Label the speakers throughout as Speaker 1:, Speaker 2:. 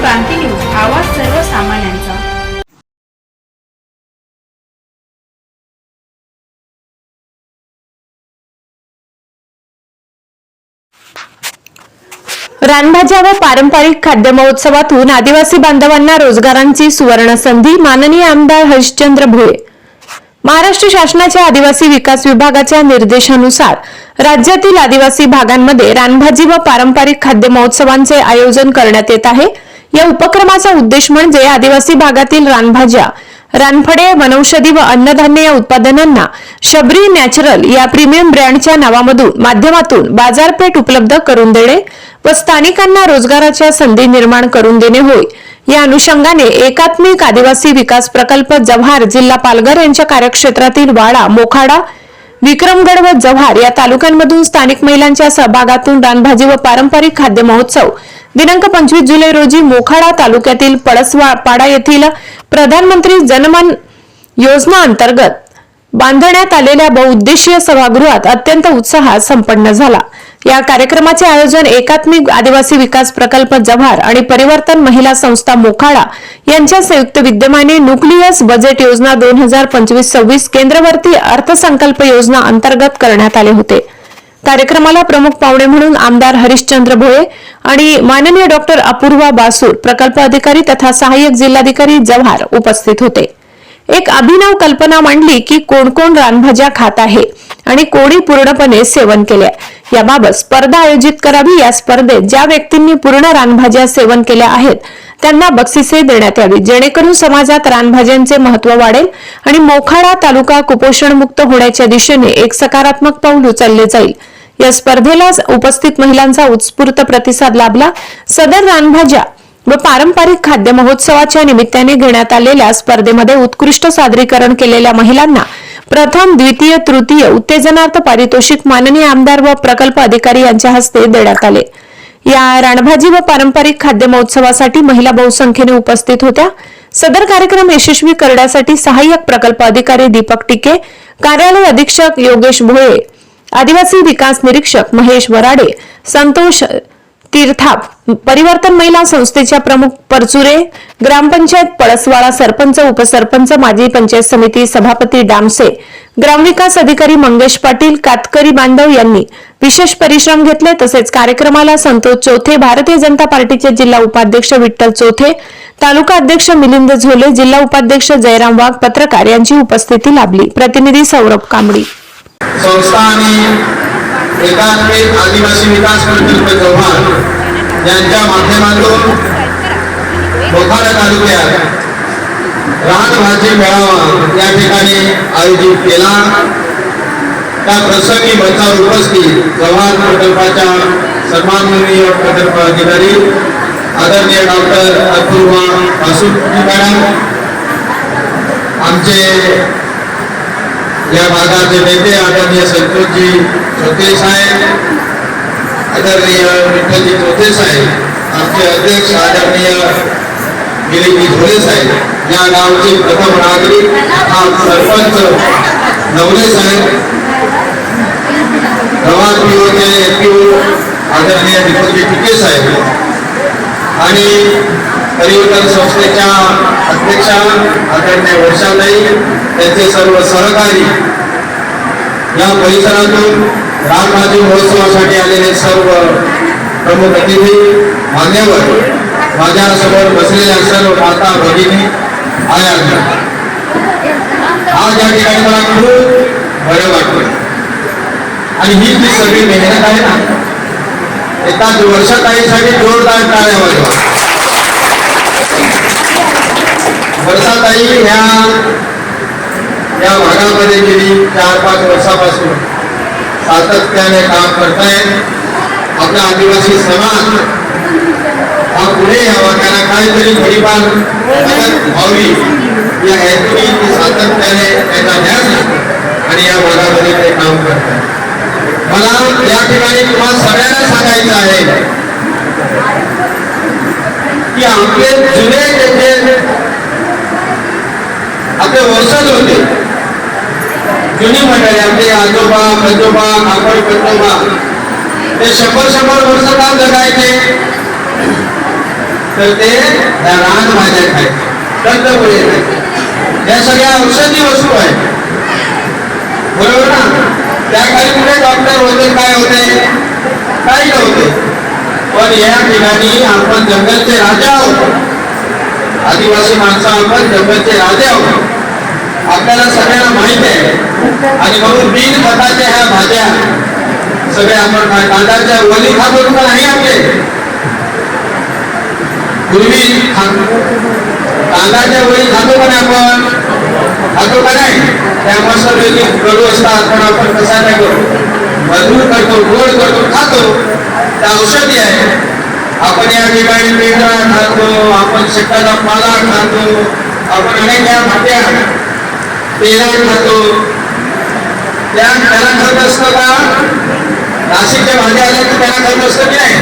Speaker 1: क्रांती news आवाज सर्वसामान्यांचा.
Speaker 2: रानभाज्या व पारंपरिक खाद्य महोत्सवातून आदिवासी बांधवांना रोजगारांची सुवर्ण संधी माननीय आमदार हरिश्चंद्र भोये महाराष्ट्र शासनाच्या आदिवासी विकास विभागाच्या निर्देशानुसार राज्यातील आदिवासी भागांमध्ये रानभाजी व पारंपरिक खाद्य महोत्सवांचे आयोजन करण्यात येत आहे. या उपक्रमाचा उद्देश म्हणजे आदिवासी भागातील रानभाज्या रानफडे वनौषधी व अन्नधान्य या उत्पादनांना शबरी नॅचरल या प्रीमियम ब्रँडच्या नावामधून माध्यमातून बाजारपेठ उपलब्ध करून देणे व स्थानिकांना रोजगाराच्या संधी निर्माण करून देणे होय. या अनुषंगाने एकात्मिक आदिवासी विकास प्रकल्प जव्हार जिल्हा पालघर यांच्या कार्यक्षेत्रातील वाडा मोखाडा विक्रमगड व जव्हार या तालुक्यांमधून स्थानिक महिलांच्या सहभागातून रानभाजी व पारंपरिक खाद्य महोत्सव दिनांक पंचवीस जुलै रोजी मोखाडा तालुक्यातील पळसवापाडा येथील प्रधानमंत्री जनमन योजना अंतर्गत बांधण्यात आलेल्या बहुउद्देशीय सभागृहात अत्यंत उत्साहात संपन्न झाला. या कार्यक्रमाचे आयोजन एकात्मिक आदिवासी विकास प्रकल्प जव्हार आणि परिवर्तन महिला संस्था मोखाडा यांच्या संयुक्त विद्यमाने न्यूक्लियस बजेट योजना दोन हजार पंचवीस सव्वीस केंद्रवर्ती अर्थसंकल्प योजना अंतर्गत करण्यात आले होते. कार्यक्रमाला प्रमुख पाहुणे म्हणून आमदार हरिश्चंद्र भोळे आणि माननीय डॉक्टर अपूर्वा बासूर प्रकल्प अधिकारी तथा सहाय्यक जिल्हाधिकारी जव्हार उपस्थित होते. एक अभिनव कल्पना मांडली की कोण कोण रानभाज्या खात आहे आणि कोणी पूर्णपणे सेवन केले याबाबत स्पर्धा आयोजित करावी या स्पर्धेत ज्या व्यक्तींनी पूर्ण रानभाज्या सेवन केल्या आहेत त्यांना बक्षिसे देण्यात यावी. जेणेकरून समाजात रानभाज्यांचे महत्त्व वाढेल आणि मोखाडा तालुका कुपोषणमुक्त होण्याच्या दिशेने एक सकारात्मक पाऊल उचलले जाईल. या स्पर्धेला उपस्थित महिलांचा उत्स्फूर्त प्रतिसाद लाभला. सदर रानभाज्या व पारंपरिक खाद्य महोत्सवाच्या निमित्ताने घेण्यात आलेल्या स्पर्धेमध्ये उत्कृष्ट सादरीकरण केलेल्या महिलांना प्रथम द्वितीय तृतीय उत्तेजनार्थ पारितोषिक माननीय आमदार व प्रकल्प अधिकारी यांच्या हस्ते देण्यात आले. या रानभाजी व पारंपरिक खाद्य महोत्सवासाठी महिला बहुसंख्येने उपस्थित होत्या. सदर कार्यक्रम यशस्वी करण्यासाठी सहाय्यक प्रकल्प अधिकारी दीपक टिके कार्यालय अधीक्षक योगेश भोळे आदिवासी विकास निरीक्षक महेश वराडे संतोष तीर्थाप परिवर्तन महिला संस्थेच्या प्रमुख परचुरे ग्रामपंचायत पळसवाडा सरपंच उपसरपंच माजी पंचायत समिती सभापती डामसे ग्रामविकास अधिकारी मंगेश पाटील कातकरी बांधव यांनी विशेष परिश्रम घेतले. तसेच कार्यक्रमाला संतोष चौथे भारतीय जनता पार्टीचे जिल्हा उपाध्यक्ष विठ्ठल चौथे तालुका अध्यक्ष मिलिंद झोले जिल्हा उपाध्यक्ष जयराम वाघ पत्रकार यांची उपस्थिती लाभली. प्रतिनिधी सौरभ कांबडी
Speaker 3: संस्था आणि एकात्मिक आदिवासी विकास प्रकल्प चव्हाण. यांच्या माध्यमातून मोखाडा तालुक्यात रानभाजी मेळावा या ठिकाणी आयोजित केला. त्या प्रसंगी मंचावर उपस्थित चव्हाण प्रकल्पाच्या सन्माननीय प्रकल्प अधिकारी आदरणीय डॉक्टर अपूर्वा मॅडम आमचे या भागाचे नेते आदरणीय संतोषजी चौथे साहेब आदरणीय विठ्ठलजी चौथे साहेब आमचे अध्यक्ष आदरणीय गिरीजी झोळे साहेब या गावचे प्रथम नागरिक हा सरपंच नवले साहेब गव्हाण पिओचे पिओ आदरणीय विठ्ठलजी टिके साहेब. आणि परिवर्तन संस्थेच्या अध्यक्षा आदरणीय वर्षाताई त्यांचे सर्व सहकारी या परिसरातून रामराजी महोत्सवासाठी आलेले सर्व प्रमुख अतिथी मान्यवर माझ्यासमोर बसलेल्या सर्व माता भगिनी आया आज या ठिकाणी मला खूप बरं वाटतं आणि ही जी सगळी मेहनत आहे ना एकाच वर्षाताईसाठी जोरदार टाळ्या वाजवा वर्षाताई ह्या या भागामध्ये गेली चार पाच वर्षापासून. सातत्याने काम करतायत आपला आदिवासी समाज हा पुढे यावा त्यांना काहीतरी थोडीफार मदत व्हावी. या हेतूने ते सातत्याने त्यांना ध्यान आणि या भागामध्ये ते काम करतात मला या ठिकाणी तुम्हाला सगळ्यांना सांगायचं आहे. की आपले जुने त्याचे आपले वर्षच होते. जुनी मंडळी आपले आजोबा पंजोबा काकड पंजोबा ते शंभर शंभर वर्ष काम जगायचे? तर ते त्या रानभाज्या खायचे कंदमुळे खायच्या या सगळ्या औषधी वस्तू आहेत. बरोबर ना? त्या काही कुठे डॉक्टर होते काय होते? काही या ठिकाणी आपण जंगलचे राजा आहोत. आदिवासी माणसं आपण जंगलचे राजे आहोत. आपल्याला सगळ्यांना माहीत आहे. आणि म्हणून बिन खताच्या ह्या भाज्या सगळे आपण कांदाच्या वली खातो का नाही आपले पूर्वी कांदाच्या वली खातो का नाही आपण? खातो का नाही? त्यामुळे सगळे कडू असतात पण आपण कसा नाही करू? मजबूत करतो गोड करतो खातो. त्या औषधी आहे. आपण या ठिकाणी पेंढा खातो आपण शेताचा पाला खातो आपण अनेक या भाज्या पेरा खातो. त्या त्याला खात असतं का? नाशिकच्या भाज्या आल्या की त्याला खात असतं की नाही?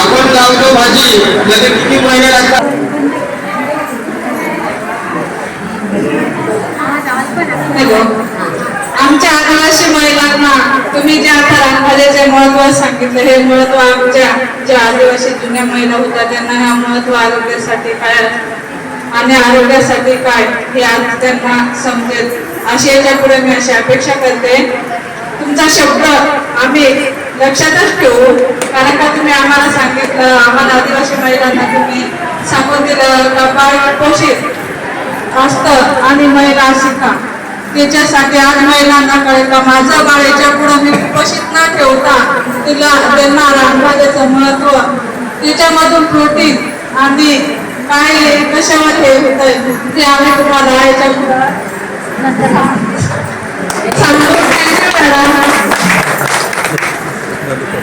Speaker 3: आपण लावतो भाजी लगे किती महिने लागतात?
Speaker 4: आमच्या आदिवासी महिलांना तुम्ही ज्या थरांमध्ये जे महत्त्व सांगितलं हे महत्त्व आमच्या ज्या आदिवासी जुन्या महिला होत्या त्यांना हा महत्त्व आरोग्यासाठी काय आणि आरोग्यासाठी काय हे आज त्यांना समजेल. अशी याच्यापुढे मी अशी अपेक्षा करते. तुमचा शब्द आम्ही लक्षातच ठेवू कारण का तुम्ही आम्हाला सांगितलं आम्हाला आदिवासी महिलांना तुम्ही सांगून दिलं का बाळ पोषित असतं आणि महिला शिका त्याच्यासाठी आज महिलांना कळेल का? माझं बाळ याच्या मी कुपोषित न ठेवता तिला त्यांना रानभाज्याचं महत्त्व त्याच्यामधून प्रोटीन आणि काय कशावर हे आहे ते आम्ही तुम्हाला याच्या पुढं सांगतो